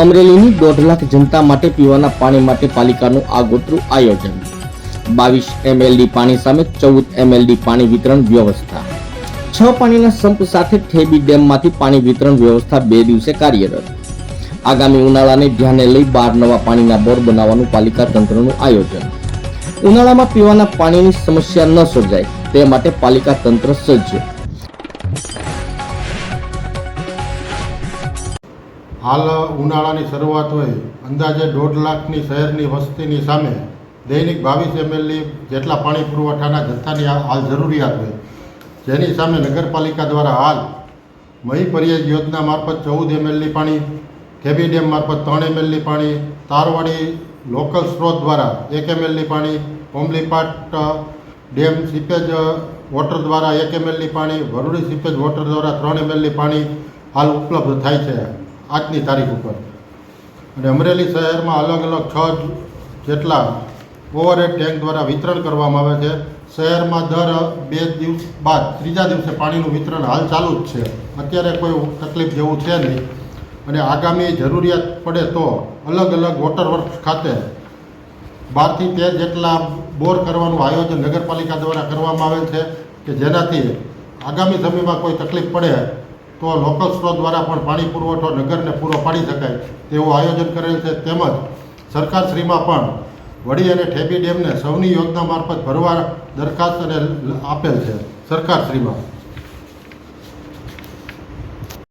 અમરેલીની દોઢ લાખ જનતા માટે પીવાના પાણી માટે પાલિકાનું આગોતરું આયોજન. બાવીસ એમએલડી પાણી સામે ચૌદ એમએલડી પાણી વિતરણ વ્યવસ્થા. છ પાણીના સંપ સાથે ઠેબી ડેમમાંથી પાણી વિતરણ વ્યવસ્થા બે દિવસે કાર્યરત. આગામી ઉનાળાને ધ્યાને લઈ બાર નવા પાણીના બોર બનાવવાનું પાલિકા તંત્રનું આયોજન. ઉનાળામાં પીવાના પાણીની સમસ્યા ન સર્જાય, તે માટે પાલિકા તંત્ર સજ્જ. હાલ ઉનાળાની શરૂઆત હોય, અંદાજે દોઢ લાખની શહેરની વસ્તીની સામે દૈનિક બાવીસ એમએલની જેટલા પાણી પુરવઠાના જથ્થાની હાલ જરૂરિયાત હોય. જેની સામે નગરપાલિકા દ્વારા હાલ મહી પર્યાજ યોજના મારફત ચૌદ એમએલની પાણી કેબી ડેમ મારફત ત્રણ એમએલની પાણી, તારવાડી લોકલ સ્ત્રોત દ્વારા એક એમએલની પાણી કોમલીપાટ ડેમ સીપેજ વોટર દ્વારા એક એમએલની પાણી, વરુડી સીપેજ વોટર દ્વારા ત્રણ એમએલની પાણી હાલ ઉપલબ્ધ થાય છે. આજની તારીખ ઉપર. અને અમરેલી શહેરમાં અલગ અલગ છ જેટલા ઓવરહેડ ટેન્ક દ્વારા વિતરણ કરવામાં આવે છે. શહેરમાં દર બે દિવસ બાદ ત્રીજા દિવસે પાણીનું વિતરણ હાલ ચાલુ જ છે. અત્યારે કોઈ તકલીફ જેવું છે નહીં. અને આગામી જરૂરિયાત પડે તો અલગ અલગ વોટર વર્ક્સ ખાતે બારથી તેર જેટલા બોર કરવાનું આયોજન નગરપાલિકા દ્વારા કરવામાં આવે છે કે જેનાથી આગામી સમયમાં કોઈ તકલીફ પડે તો લોકલ સ્ત્રોત દ્વારા પણ પાણી પુરવઠો નગરને પૂરો પાડી શકાય તેવું આયોજન કરેલ છે. તેમજ સરકારશ્રીમાં પણ વડી અને ઠેબી ડેમને સૌની યોજના મારફત ભરવા દરખાસ્ત અને આપેલ છે. સરકારશ્રીમાં